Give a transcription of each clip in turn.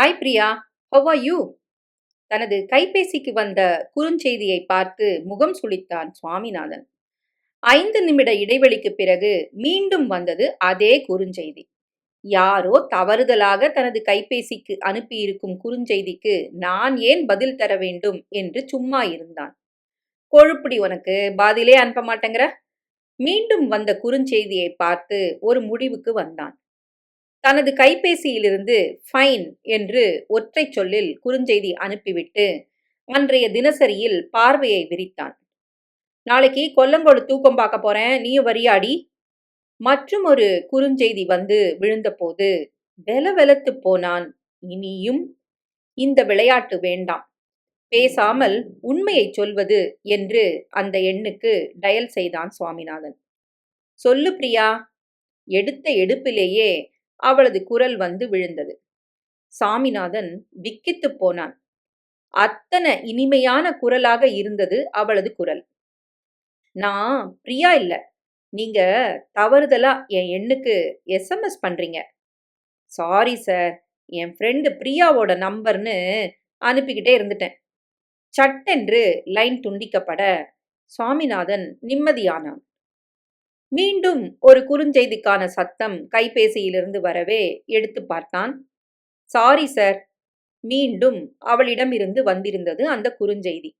Hi Priya how are you தனது கைபேசிக்கு வந்த குறுஞ்செய்தியை பார்த்து முகம் சுளித்தான் சுவாமிநாதன். ஐந்து நிமிட இடைவெளிக்கு பிறகு மீண்டும் வந்தது அதே குறுஞ்செய்தி. யாரோ தவறுதலாக தனது கைபேசிக்கு அனுப்பியிருக்கும் குறுஞ்செய்திக்கு நான் ஏன் பதில் தர வேண்டும் என்று சும்மா இருந்தான். கொழுப்படி உனக்கு பாதிலே அனுப்ப மாட்டேங்கிற? மீண்டும் வந்த குறுஞ்செய்தியை பார்த்து ஒரு முடிவுக்கு வந்தான். தனது கைபேசியிலிருந்து ஃபைன் என்று ஒற்றை சொல்லில் குறுஞ்செய்தி அனுப்பிவிட்டு அன்றைய தினசரியில் பார்வையை விரித்தான். நாளைக்கு கொல்லங்கோடு தூக்கம் பார்க்க போறேன். நீயும் வரியாடி? மற்றும் ஒரு குறுஞ்செய்தி வந்து விழுந்தபோது வெல வெலத்து போனான். இனியும் இந்த விளையாட்டு வேண்டாம். பேசாமல் உண்மையை சொல்வது என்று அந்த எண்ணுக்கு டயல் செய்தான் சுவாமிநாதன். சொல்லு பிரியா. எடுத்த எடுப்பிலேயே அவளது குரல் வந்து விழுந்தது. சாமிநாதன் விக்கித்துப் போனான். அத்தனை இனிமையான குரலாக இருந்தது அவளது குரல். நான் பிரியா இல்ல. நீங்க தவறுதலா என் எண்ணுக்கு எஸ்எம்எஸ் பண்றீங்க. சாரி சார் என் ஃப்ரெண்டு பிரியாவோட நம்பர்னு அனுப்பிக்கிட்டே இருந்துட்டேன். சட்டென்று லைன் துண்டிக்கப்பட சுவாமிநாதன் நிம்மதியானான். மீண்டும் ஒரு குறுஞ்செய்திக்கான சத்தம் கைபேசியிலிருந்து வரவே எடுத்து பார்த்தான். சாரி சார் மீண்டும் அவளிடமிருந்து வந்திருந்தது அந்த குறுஞ்செய்தி.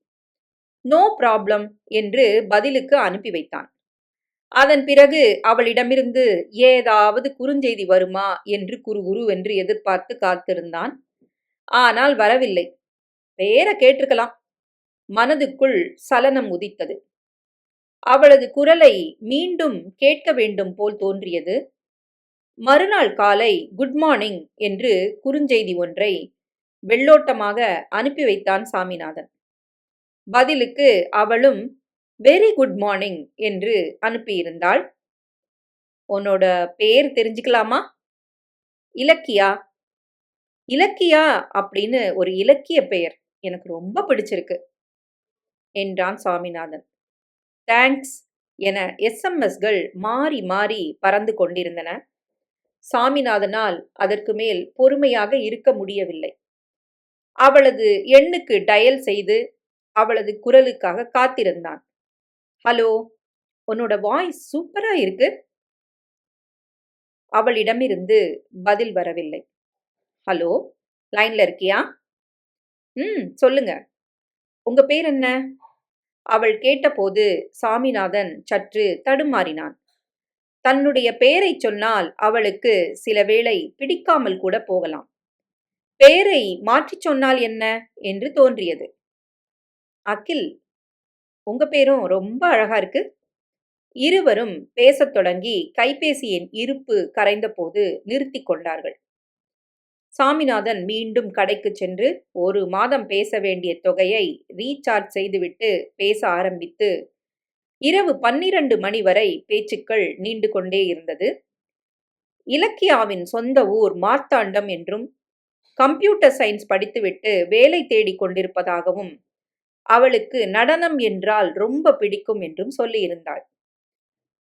நோ ப்ராப்ளம் என்று பதிலுக்கு அனுப்பி வைத்தான். அதன் பிறகு அவளிடமிருந்து ஏதாவது குறுஞ்செய்தி வருமா? என்று குறுகுரு என்று எதிர்பார்த்து காத்திருந்தான். ஆனால் வரவில்லை. பேர கேட்டிருக்கலாம். மனதுக்குள் சலனம் உதித்தது. அவளது குரலை மீண்டும் கேட்க வேண்டும் போல் தோன்றியது. மறுநாள் காலை குட் மார்னிங் என்று குறுஞ்செய்தி ஒன்றை வெள்ளோட்டமாக அனுப்பி வைத்தான் சாமிநாதன். பதிலுக்கு அவளும் வெரி குட் மார்னிங் என்று அனுப்பியிருந்தாள். உன்னோட பேர் தெரிஞ்சுக்கலாமா? இலக்கியா. இலக்கியா அப்படின்னு ஒரு இலக்கிய பெயர். எனக்கு ரொம்ப பிடிச்சிருக்கு என்றான் சாமிநாதன். தேங்க்ஸ் என எஸ்எம்எஸ்கள் மாறி மாறி பறந்து கொண்டிருந்தன. சாமிநாதனால் அதற்கு மேல் பொறுமையாக இருக்க முடியவில்லை. அவளது எண்ணுக்கு டயல் செய்து அவளது குரலுக்காக காத்திருந்தான். ஹலோ உன்னோட வாய்ஸ் சூப்பரா இருக்கு. அவளிடமிருந்து பதில் வரவில்லை. ஹலோ லைன்ல இருக்கியா? ம் சொல்லுங்க. உங்க பேர் என்ன? அவள் கேட்டபோது சாமிநாதன் சற்று தடுமாறினான். தன்னுடைய பெயரை சொன்னால் அவளுக்கு சில வேளை பிடிக்காமல் கூட போகலாம். பெயரை மாற்றிச் சொன்னால் என்ன? என்று தோன்றியது. அகில் உங்க பேரும் ரொம்ப அழகா இருக்கு. இருவரும் பேசத் தொடங்கி கைபேசியின் இருப்பு கரைந்தபோது நிறுத்தி கொண்டார்கள். சாமிநாதன் மீண்டும் கடைக்கு சென்று ஒரு மாதம் பேச வேண்டிய தொகையை ரீசார்ஜ் செய்துவிட்டு பேச ஆரம்பித்து இரவு பன்னிரண்டு மணி வரை பேச்சுக்கள் நீண்டு கொண்டே இருந்தது. இலக்கியாவின் சொந்த ஊர் மார்த்தாண்டம் என்றும் கம்ப்யூட்டர் சயின்ஸ் படித்துவிட்டு வேலை தேடிக் கொண்டிருப்பதாகவும் அவளுக்கு நடனம் என்றால் ரொம்ப பிடிக்கும் என்றும் சொல்லியிருந்தாள்.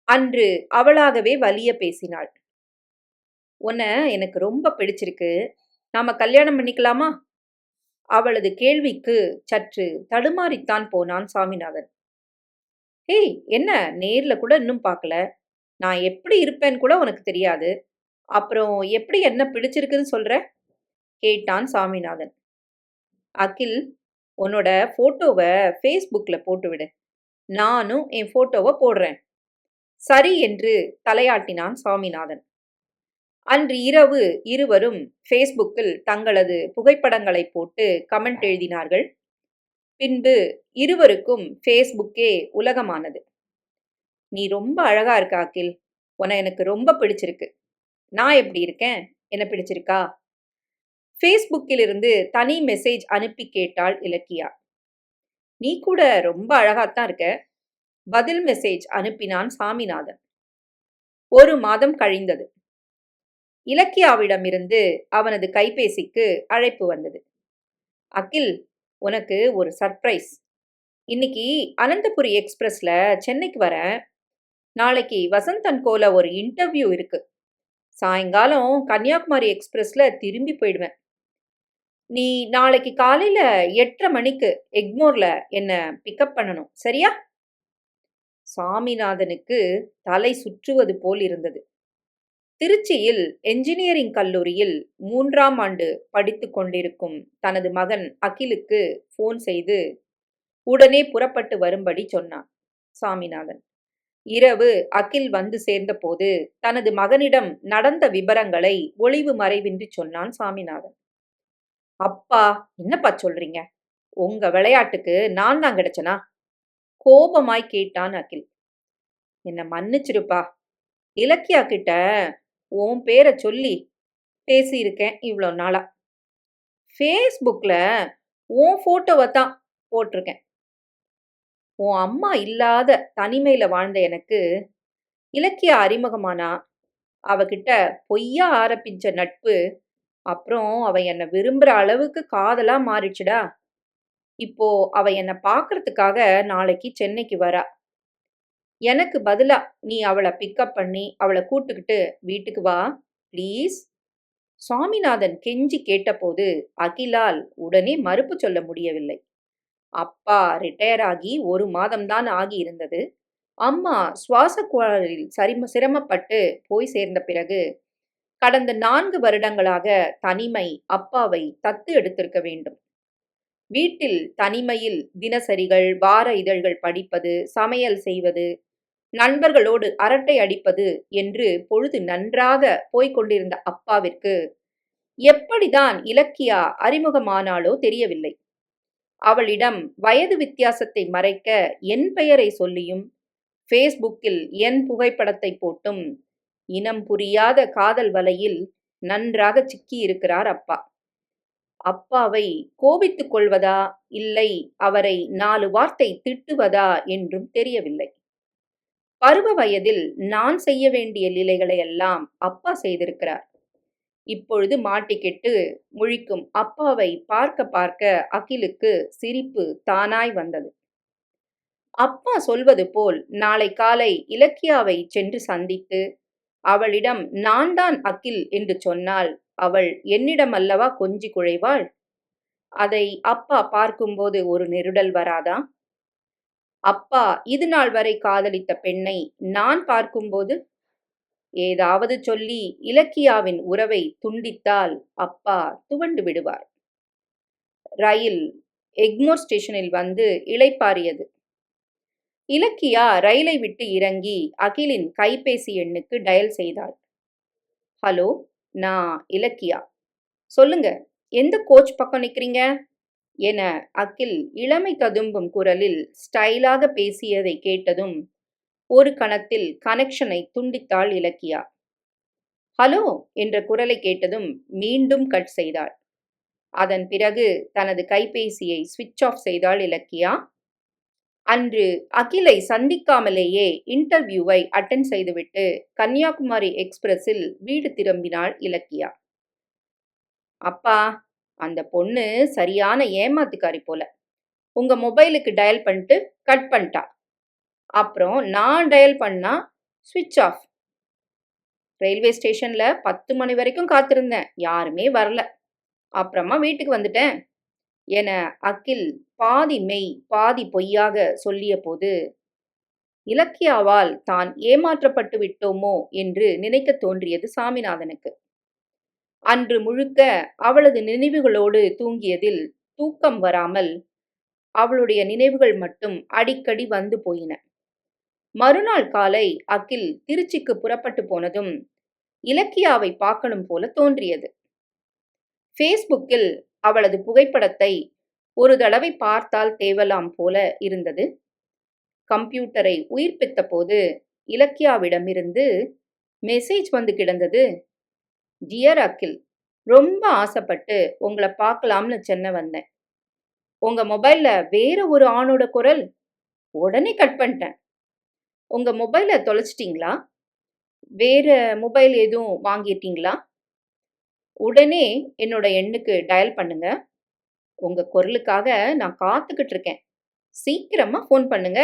அன்று அவளாகவே வலிய பேசினாள். உன்னை எனக்கு ரொம்ப பிடிச்சிருக்கு. நாம கல்யாணம் பண்ணிக்கலாமா? அவளது கேள்விக்கு சற்று தடுமாறித்தான் போனான் சாமிநாதன். ஏய் என்ன? நேர்ல கூட இன்னும் பார்க்கல. நான் எப்படி இருப்பேன்னு கூட உனக்கு தெரியாது. அப்புறம் எப்படி என்ன பிடிச்சிருக்குன்னு சொல்ற? கேட்டான் சாமிநாதன். அகில் உன்னோட ஃபோட்டோவை ஃபேஸ்புக்கில் போட்டுவிடு. நானும் என் ஃபோட்டோவை போடுறேன். சரி என்று தலையாட்டினான் சாமிநாதன். அன்று இரவு இருவரும் ஃபேஸ்புக்கில் தங்களது புகைப்படங்களை போட்டு கமெண்ட் எழுதினார்கள். பின்பு இருவருக்கும் ஃபேஸ்புக்கே உலகமானது. நீ ரொம்ப அழகா இருக்க அகில். உன்னை எனக்கு ரொம்ப பிடிச்சிருக்கு. நான் எப்படி இருக்கேன்? என்ன பிடிச்சிருக்கா? ஃபேஸ்புக்கிலிருந்து தனி மெசேஜ் அனுப்பி கேட்டாள் இலக்கியா. நீ கூட ரொம்ப அழகாத்தான் இருக்க. பதில் மெசேஜ் அனுப்பினான் சாமிநாதன். ஒரு மாதம் கழிந்தது. இலக்கியாவிடமிருந்து அவனது கைபேசிக்கு அழைப்பு வந்தது அகில் உனக்கு ஒரு சர்ப்ரைஸ் இன்னைக்கு அனந்தபுரி எக்ஸ்பிரஸ்ல சென்னைக்கு வரேன் நாளைக்கு வசந்தன் கோல ஒரு இன்டர்வியூ இருக்கு சாயங்காலம் கன்னியாகுமரி எக்ஸ்பிரஸ்ல திரும்பி போயிடுவேன் நீ நாளைக்கு காலையில 8:30 மணிக்கு எக்மோர்ல என்ன பிக்கப் பண்ணணும். சரியா? சாமிநாதனுக்கு தலை சுற்றுவது போல் இருந்தது. திருச்சியில் என்ஜினியரிங் கல்லூரியில் மூன்றாம் ஆண்டு படித்து கொண்டிருக்கும் தனது மகன் அகிலுக்கு ஃபோன் செய்து உடனே புறப்பட்டு வரும்படி சொன்னான் சாமிநாதன். இரவு அகில் வந்து சேர்ந்தபோது தனது மகனிடம் நடந்த விபரங்களை ஒளிவு மறைவின்றி சொன்னான் சாமிநாதன். அப்பா என்னப்பா சொல்றீங்க? உங்க விளையாட்டுக்கு நான் தான் கிடைச்சனா? கோபமாய் கேட்டான் அகில். என்ன மன்னிச்சிருப்பா இலக்கியா கிட்ட உன் பேரை சொல்லி பேசியிருக்கேன் இவ்வளோ நாளா. ஃபேஸ்புக்கில் உன் ஃபோட்டோவை தான் போட்டிருக்கேன். உன் அம்மா இல்லாத தனிமையில் வாழ்ந்த எனக்கு இலக்கிய அறிமுகமானா. அவகிட்ட பொய்யா ஆரம்பிச்ச நட்பு அப்புறம் அவ என்னை விரும்புகிற அளவுக்கு காதலாக மாறிடுச்சுடா. இப்போ அவ என்னை பார்க்கறதுக்காக நாளைக்கு சென்னைக்கு வரா. எனக்கு பதிலா நீ அவளை பிக்கப் பண்ணி அவளை கூட்டுக்கிட்டு வீட்டுக்கு வா ப்ளீஸ். சுவாமிநாதன் கெஞ்சி கேட்டபோது அகிலால் உடனே மறுப்பு சொல்ல முடியவில்லை. அப்பா ரிட்டையர் ஆகி ஒரு மாதம்தான் ஆகியிருந்தது. அம்மா சுவாச குழலில் சரிம சிரமப்பட்டு போய் சேர்ந்த பிறகு கடந்த நான்கு வருடங்களாக தனிமை அப்பாவை தத்து எடுத்திருக்க வேண்டும். வீட்டில் தனிமையில் தினசரிகள், வார இதழ்கள் படிப்பது, சமையல் செய்வது, நண்பர்களோடு அரட்டை அடிப்பது என்று பொழுது நன்றாக போய்க் கொண்டிருந்த அப்பாவிற்கு எப்படிதான் இலக்கியா அறிமுகமானாலோ தெரியவில்லை. அவளிடம் வயது வித்தியாசத்தை மறைக்க என் பெயரை சொல்லியும் ஃபேஸ்புக்கில் என் புகைப்படத்தை போட்டும் இனம் புரியாத காதல் வலையில் நன்றாக சிக்கியிருக்கிறார் அப்பா. அப்பாவை கோபித்துக் கொள்வதா இல்லை அவரை நாலு வார்த்தை திட்டுவதா என்றும் தெரியவில்லை. பருவ வயதில் நான் செய்ய வேண்டிய லீலைகளையெல்லாம் அப்பா செய்திருக்கிறார். இப்பொழுது மாட்டிக்கிட்டு முழிக்கும் அப்பாவை பார்க்க பார்க்க அகிலுக்கு சிரிப்பு தானாய் வந்தது. அப்பா சொல்வது போல் நாளை காலை இலக்கியாவை சென்று சந்தித்து அவளிடம் நான் தான் அகில் என்று சொன்னால் அவள் என்னிடம் அல்லவா கொஞ்சி குழைவாள். அதை அப்பா பார்க்கும்போது ஒரு நெருடல் வராதா? அப்பா இதுநாள் வரை காதலித்த பெண்ணை நான் பார்க்கும்போது ஏதாவது சொல்லி இலக்கியாவின் உறவை துண்டித்தால் அப்பா துவண்டு விடுவார். ரயில் எக்மோர் ஸ்டேஷனில் வந்து இளைப்பாரியது இலக்கியா ரயிலை விட்டு இறங்கி அகிலின் கைபேசி எண்ணுக்கு டயல் செய்தாள். ஹலோ நான் இலக்கியா. சொல்லுங்க எந்த கோச் பக்கம் நிற்கிறீங்க என அகில் இளமை ததும்பும் குரலில் ஸ்டைலாக பேசியதை கேட்டதும் ஒரு கணத்தில் கனெக்ஷனை துண்டித்தாள் இலக்கியா. ஹலோ என்ற குரலை கேட்டதும் மீண்டும் கட் செய்தாள். அதன் பிறகு தனது கைபேசியை ஸ்விட்ச் ஆஃப் செய்தாள் இலக்கியா. அன்று அகிலை சந்திக்காமலேயே இன்டர்வியூவை அட்டெண்ட் செய்துவிட்டு கன்னியாகுமரி எக்ஸ்பிரஸில் வீடு திரும்பினாள் இலக்கியா. அப்பா அந்த பொண்ணு சரியான ஏமாத்துக்காரி போல. உங்க மொபைலுக்கு டயல் பண்ணிட்டு கட் பண்ணிட்டா. அப்புறம் நான் டயல் பண்ணா ஸ்விட்ச் ஆஃப். ரயில்வே ஸ்டேஷன்ல பத்து மணி வரைக்கும் காத்திருந்தேன். யாருமே வரல. அப்புறமா வீட்டுக்கு வந்துட்டேன். என அகில் பாதி மெய் பாதி பொய்யாக சொல்லிய போது இலக்கியாவால் தான் ஏமாற்றப்பட்டு விட்டோமோ என்று நினைக்கத் தோன்றியது சாமிநாதனுக்கு. அன்று முழுக்க அவளது நினைவுகளோடு தூங்கியதில் தூக்கம் வராமல் அவளுடைய நினைவுகள் மட்டும் அடிக்கடி வந்து போயின. மறுநாள் காலை அகில் திருச்சிக்கு புறப்பட்டு போனதும் இலக்கியாவை பார்க்கணும் போல தோன்றியது. ஃபேஸ்புக்கில் அவளது புகைப்படத்தை ஒரு தடவை பார்த்தால் தேவலாம் போல இருந்தது. கம்ப்யூட்டரை உயிர்ப்பித்தபோது இலக்கியாவிடமிருந்து மெசேஜ் வந்து கிடந்தது. டியர் அகில் ரொம்ப ஆசைப்பட்டு உங்களை பார்க்கலாம்னு சென்னை வந்தேன். உங்க மொபைல்ல வேற ஒரு ஆணோட குரல். உடனே கட் பண்ணிட்டேன். உங்க மொபைல தொலைச்சிட்டிங்களா வேற மொபைல் எதுவும் வாங்கிட்டீங்களா? உடனே என்னோட எண்ணுக்கு டயல் பண்ணுங்க. உங்க குரலுக்காக நான் காத்துக்கிட்டு இருக்கேன். சீக்கிரமா ஃபோன் பண்ணுங்க.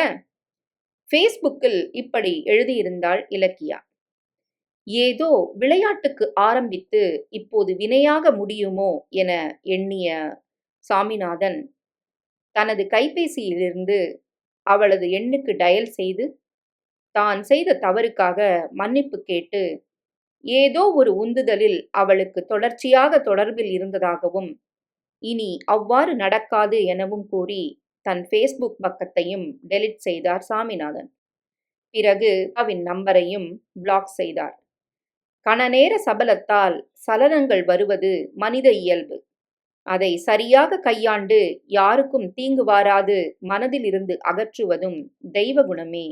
ஃபேஸ்புக்கில் இப்படி எழுதியிருந்தாள் இலக்கியா. ஏதோ விளையாட்டுக்கு ஆரம்பித்து இப்போது வினையாக முடியுமோ என எண்ணிய சாமிநாதன் தனது கைபேசியிலிருந்து அவளது எண்ணுக்கு டயல் செய்து தான் செய்த தவறுக்காக மன்னிப்பு கேட்டு ஏதோ ஒரு உந்துதலில் அவளுக்கு தொடர்ச்சியாக தொடர்பில் இருந்ததாகவும் இனி அவ்வாறு நடக்காது எனவும் கூறி தன் ஃபேஸ்புக் பக்கத்தையும் டெலிட் செய்தார் சாமிநாதன். பிறகு அவன் நம்பரையும் பிளாக் செய்தார். கணநேர சபலத்தால் சலனங்கள் வருவது மனித இயல்பு. அதை சரியாக கையாண்டு யாருக்கும் தீங்கு வாராது மனதிலிருந்து அகற்றுவதும் தெய்வ குணமே.